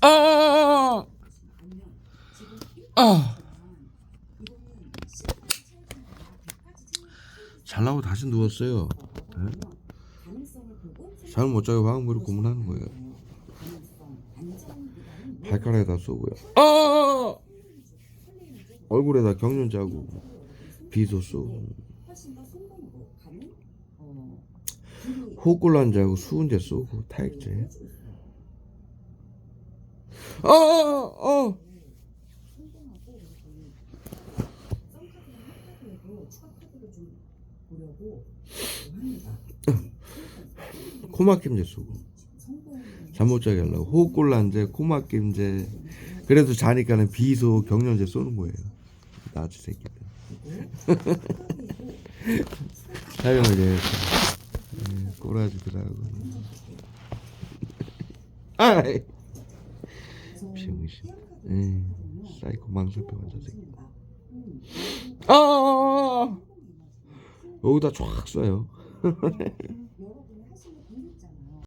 아! 아! 잘 나고 다시 누웠어요. 잠못 자고 방문을 고문하는 거예요. 발가락에다 쏘고요. 아! 얼굴에다 경련 자고 비도 쏘고 호흡곤란 자고 수은제 쏘고 타액제. 아! 아! 코막힘제 쏘고 잠 못 자게 하려고. 호흡곤란제 코막힘제. 그래도 자니까는 비소 경련제 쏘는 거예요. 나치 새끼들. 해야지. 예, 꼬라지더라고. 아이 병신 예, 사이코 망설병 환자 새끼 아! 여기다 쫙 쏴요